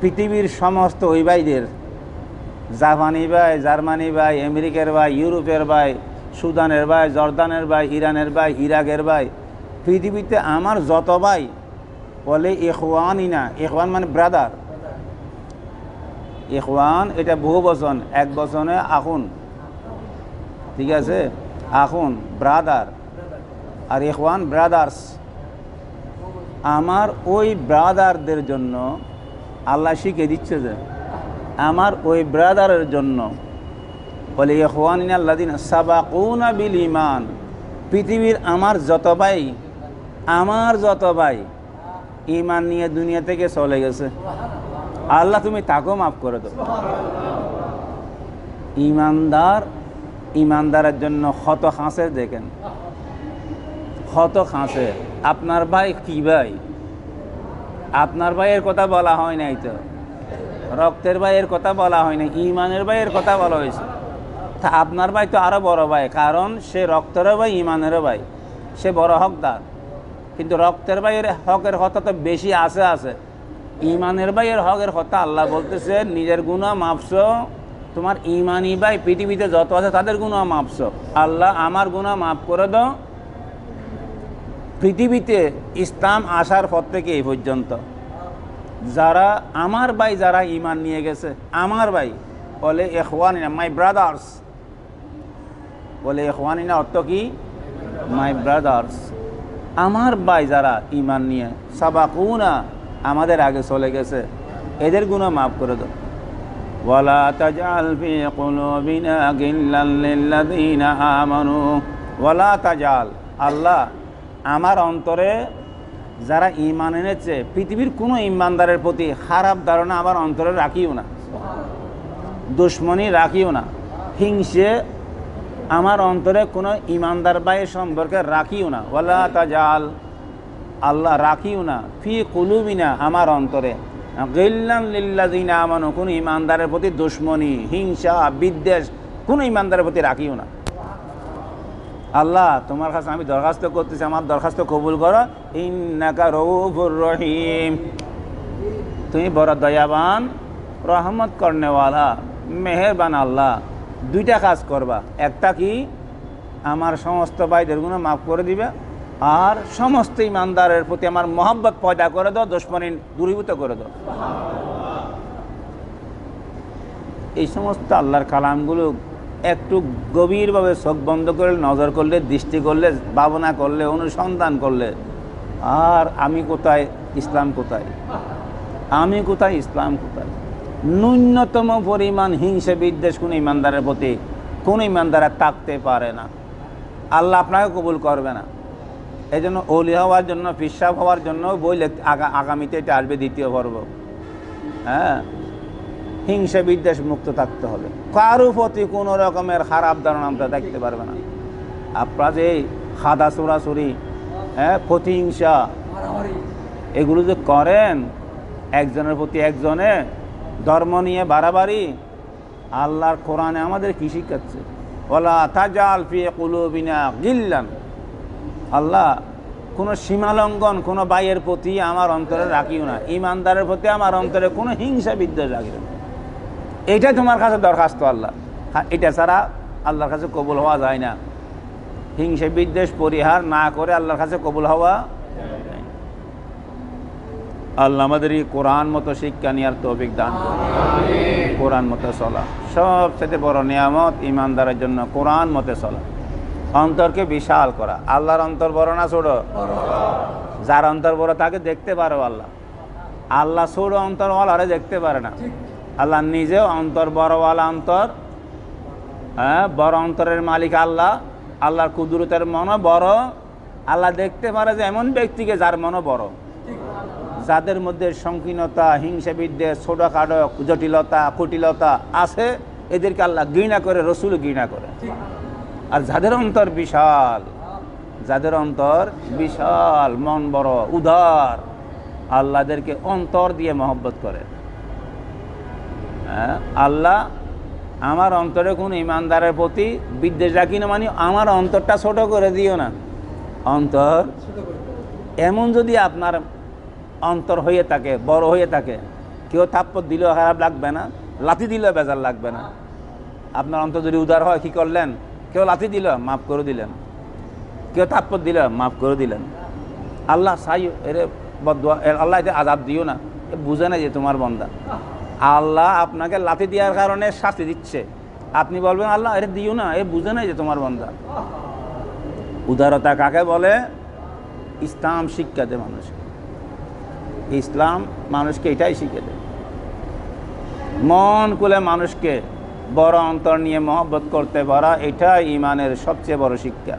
পৃথিবীর সমস্ত ওই ভাইদের জাপানি ভাই, জার্মানি ভাই, আমেরিকার ভাই, ইউরোপের ভাই, সুদানের ভাই, জর্দানের ভাই, ইরানের ভাই, ইরাকের ভাই, পৃথিবীতে আমার যত ভাই, বলে ইখওয়ানই না। ইখওয়ান মানে ব্রাদার ইখওয়ান এটা বহু বচন, এক বচনে আখুন। ঠিক আছে? আখুন ব্রাদার আর ইখওয়ান ব্রাদার্স আমার ওই ব্রাদারদের জন্য আল্লাহ শিখে দিচ্ছে যে, আমার ওই ব্রাদারের জন্য, বলে, ইখওয়ানিন আল্লাদিন সাবাকুনা বিল ইমান পৃথিবীর আমার যত ভাই, আমার যত ভাই ইমান নিয়ে দুনিয়া থেকে চলে গেছে। আল্লাহ, তুমি তাকেও মাফ করে দাও। ইমানদার ইমানদারের জন্য ক্ষত খাঁসে দেখেন। ক্ষত খাঁসে আপনার ভাই কি ভাই? আপনার ভাইয়ের কথা বলা হয় নাই তো। রক্তের ভাইয়ের কথা বলা হয় নাই, ইমানের ভাইয়ের কথা বলা হয়েছে। তা আপনার ভাই তো আরও বড় ভাই, কারণ সে রক্তেরও ভাই, ইমানেরও ভাই। সে বড় হকদার। কিন্তু রক্তের ভাইয়ের হকের কথা তো বেশি আছে আছে। ইমানের ভাইয়ের হকের কথা আল্লাহ বলতেছে, নিজের গুণা মাপস তোমার ইমানি ভাই পৃথিবীতে যত আছে তাদের গুণা মাপস আল্লাহ আমার গুণা মাফ করে দাও পৃথিবীতে ইসলাম আসার পর থেকে এই পর্যন্ত যারা আমার ভাই যারা ইমান নিয়ে গেছে আমার ভাই বলে এখওয়ানিনা মাই ব্রাদার্স বলে এখওয়ানিনা অর্থ কি মাই ব্রাদার্স আমার ভাই যারা ইমান নিয়ে সাবাকুনা আমাদের আগে চলে গেছে এদের গুণা মাফ করে দাও ولا تجعل في قلوبنا غلا للذين آمنوا ولا تجعل আল্লাহ আমার অন্তরে যারা ইমান এনেছে, পৃথিবীর কোনো ইমানদারের প্রতি খারাপ ধারণা আমার অন্তরে রাখিও না। দুশ্মনী রাখিও না। হিংসে আমার অন্তরে কোনো ইমানদার ভাইয়ের সম্পর্কে রাখিও না। ওলা তাজাল, আল্লাহ রাখিও না। ফি কুলুবিনা, আমার অন্তরে। গিল্লান লিল্লাদিনা আমানো, কোনো ইমানদারের প্রতি দুশ্মনী, হিংসা, বিদ্বেষ কোনো ইমানদারের প্রতি রাখিও না। আল্লাহ, তোমার কাছে আমি দরখাস্ত করতেছি, আমার দরখাস্ত কবুল করো। ইন্নাকা রউফুর রহিম। তুমি বড় দয়াবান, রহমত করনেওয়ালা, মেহেরবান আল্লাহ। দুইটা কাজ করবা। একটা কি? আমার সমস্ত ভাইদের গুণ মাফ করে দিবে, আর সমস্ত ইমানদারের প্রতি আমার মহব্বত পয়দা করে দাও, দুশ্মনী দূরীভূত করে দাও। এই সমস্ত আল্লাহর কালামগুলো একটু গভীরভাবে চোখ বন্ধ করে নজর করলে, দৃষ্টি করলে, ভাবনা করলে, অনুসন্ধান করলে, আর আমি কোথায়, ইসলাম কোথায়? আমি কোথায়, ইসলাম কোথায়? ন্যূনতম পরিমাণ হিংসা বিদ্বেষ কোনো ইমানদারের প্রতি কোনো ইমানদারা থাকতে পারে না। আল্লাহ আপনাকে কবুল করবে না। এই জন্য অলি হওয়ার জন্য, পিসাব হওয়ার জন্য বই আগামীতে এটা আসবে দ্বিতীয় পর্ব। হ্যাঁ? হিংসা বিদ্বেষ মুক্ত থাকতে হবে। কারও প্রতি কোনো রকমের খারাপ ধারণা আমরা দেখতে পারবে না। আপনারা যে খাদা চোরাচুরি হ্যাঁ প্রতিহিংসা, এগুলো যে করেন, একজনের প্রতি একজনে ধর্ম নিয়ে বাড়াবাড়ি, আল্লাহর কোরআনে আমাদের কি শিখাচ্ছে? ওলা তাজাল ফি কুলুবিনা গিল্লান। আল্লাহ, কোনো সীমালঙ্ঘন কোনো বাইয়ের প্রতি আমার অন্তরে রাখিও না। ইমানদারের প্রতি আমার অন্তরে কোনো হিংসা বিদ্বেষ রাখিও না। এইটা তোমার কাছে দরখাস্ত আল্লাহ। হ্যাঁ, এটা ছাড়া আল্লাহর কাছে কবুল হওয়া যায় না। হিংসে বিদ্বেষ পরিহার না করে আল্লাহর কাছে কবুল হওয়া আল্লাহ আমাদের এই কোরআন মতো শিক্ষা নেওয়ার তৌফিক দান করুন। কোরআন মতো চলা। সবচেয়ে বড় নিয়ামত ইমানদারের জন্য কোরআন মতে চলা। অন্তরকে বিশাল করা। আল্লাহর অন্তর বড় না ছোট? যার অন্তর বড় তাকে দেখতে পারো আল্লাহ। আল্লাহ ছোট অন্তরওয়ালারে দেখতে পারে না। আল্লাহ নিজেও অন্তর বড়ওয়ালা অন্তর হ্যাঁ বড় অন্তরের মালিক আল্লাহ। আল্লাহর কুদরতের মনও বড়। আল্লাহ দেখতে পারে যে এমন ব্যক্তিকে যার মনও বড়। যাদের মধ্যে সংকীর্ণতা, হিংসা বিদ্বেষ, ছোটোখাটো জটিলতা, কুটিলতা আছে, এদেরকে আল্লাহ ঘৃণা করে, রসুল ঘৃণা করে। আর যাদের অন্তর বিশাল, যাদের অন্তর বিশাল, মন বড়, উদার, আল্লাহদেরকে অন্তর দিয়ে মহব্বত করে। আল্লাহ আমার অন্তরে কোন ইমানদারের প্রতি বিদ্বেষ রাখি না মানে আমার অন্তরটা ছোট করে দিও না। অন্তর এমন যদি আপনার অন্তর হয়ে থাকে, বড় হয়ে থাকে, কেউ থাপ্পড় দিলেও খারাপ লাগবে না, লাথি দিলেও বেজার লাগবে না। আপনার অন্তর যদি উদার হয়, কী করলেন? কেউ লাথি দিল, মাফ করে দিলেন। কেউ থাপ্পড় দিল, মাফ করে দিলেন। আল্লাহ সাই, এরে আল্লাহ এটা আজাব দিও না। বুঝে না যে তোমার বন্দা। আল্লাহ আপনাকে লাথি দেওয়ার কারণে শাস্তি দিচ্ছে। আপনি বলবেন, আল্লাহ এটা দিও না, এ বুঝে না যে তোমার বন্ধা উদারতা কাকে বলে? ইসলাম শিক্ষা দেয় মানুষকে। ইসলাম মানুষকে এটাই শিখে দেয়। মন খুলে মানুষকে বড় অন্তর নিয়ে মহব্বত করতে পারা, এটাই ইমানের সবচেয়ে বড় শিক্ষা।